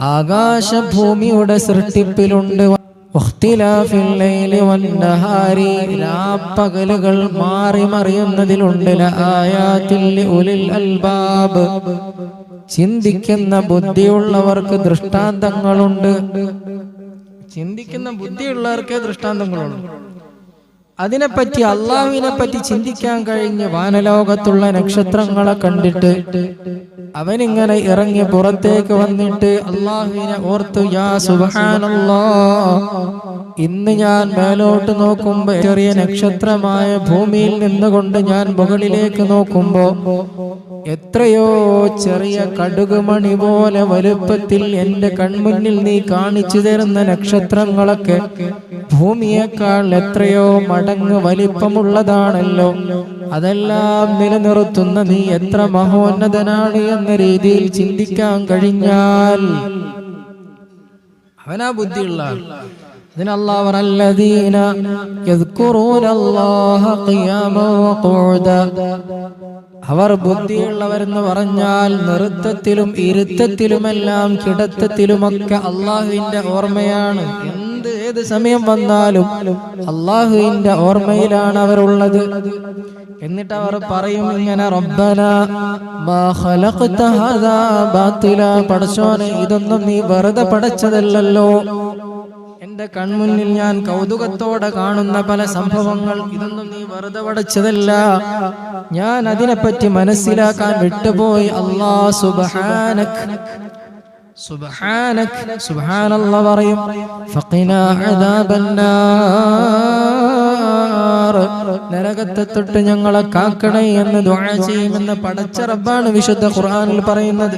ആകാശഭൂമിയുടെ സൃഷ്ടിപ്പിലുണ്ട് പകലുകൾ മാറി മറിയുന്നതിലുണ്ട്. അൽബാബ്. ചിന്തിക്കുന്ന ബുദ്ധിയുള്ളവർക്ക് ദൃഷ്ടാന്തങ്ങളുണ്ട്. ചിന്തിക്കുന്ന ബുദ്ധിയുള്ളവർക്ക് ദൃഷ്ടാന്തങ്ങളുണ്ട് അതിനെപ്പറ്റി അള്ളാഹുവിനെ പറ്റി ചിന്തിക്കാൻ കഴിഞ്ഞ് വാനലോകത്തുള്ള നക്ഷത്രങ്ങളെ കണ്ടിട്ട് അവനിങ്ങനെ ഇറങ്ങി പുറത്തേക്ക് വന്നിട്ട് അള്ളാഹുവിനെ ഓർത്തു യാ സുബഹാനല്ലാ. ഇന്ന് ഞാൻ മേലോട്ട് നോക്കുമ്പോ ചെറിയ നക്ഷത്രമായ ഭൂമിയിൽ നിന്നുകൊണ്ട് ഞാൻ മുകളിലേക്ക് നോക്കുമ്പോ എത്രയോ ചെറിയ കടുകുമണി പോലെ വലുപ്പത്തിൽ എന്റെ കൺമുന്നിൽ നീ കാണിച്ചു തരുന്ന നക്ഷത്രങ്ങളൊക്കെ ഭൂമിയേക്കാൾ എത്രയോ മടങ്ങ് വലിപ്പമുള്ളതാണല്ലോ. അതെല്ലാം നിലനിർത്തുന്ന നീ എത്ര മഹോന്നതനാണ് എന്ന രീതിയിൽ ചിന്തിക്കാൻ കഴിഞ്ഞാൽ അവനാ ബുദ്ധിയുള്ള അവർ ബുദ്ധിയുള്ളവരെന്ന് പറഞ്ഞാൽ നൃത്തത്തിലും ഇരുത്തത്തിലുമെല്ലാം കിടത്തത്തിലുമൊക്കെ അള്ളാഹുവിന്റെ ഓർമ്മയാണ്. എന്ത് ഏത് സമയം വന്നാലും അള്ളാഹുവിന്റെ ഓർമ്മയിലാണ് അവരുള്ളത്. എന്നിട്ട് അവർ പറയും ഇങ്ങനെ റബ്ബന ഇതൊന്നും നീ വെറുതെ പടച്ചതല്ലല്ലോ എന്റെ കൺമുന്നിൽ ഞാൻ കൗതുകത്തോടെ കാണുന്ന പല സംഭവങ്ങൾ. ഇതൊന്നും നീ വെറുതെ പടച്ചതല്ല ഞാൻ അതിനെപ്പറ്റി മനസ്സിലാക്കാൻ വിട്ടുപോയി. അള്ളാ സുബാന സുബ്ഹാനക്. സുബ്ഹാനല്ല പറയും. നരകത്തെ തൊട്ട് ഞങ്ങളെ കാക്കണേ എന്ന് ദുആ ചെയ്യുമെന്ന് പടച്ച റബ്ബാണ് വിശുദ്ധ ഖുർആനിൽ പറയുന്നത്.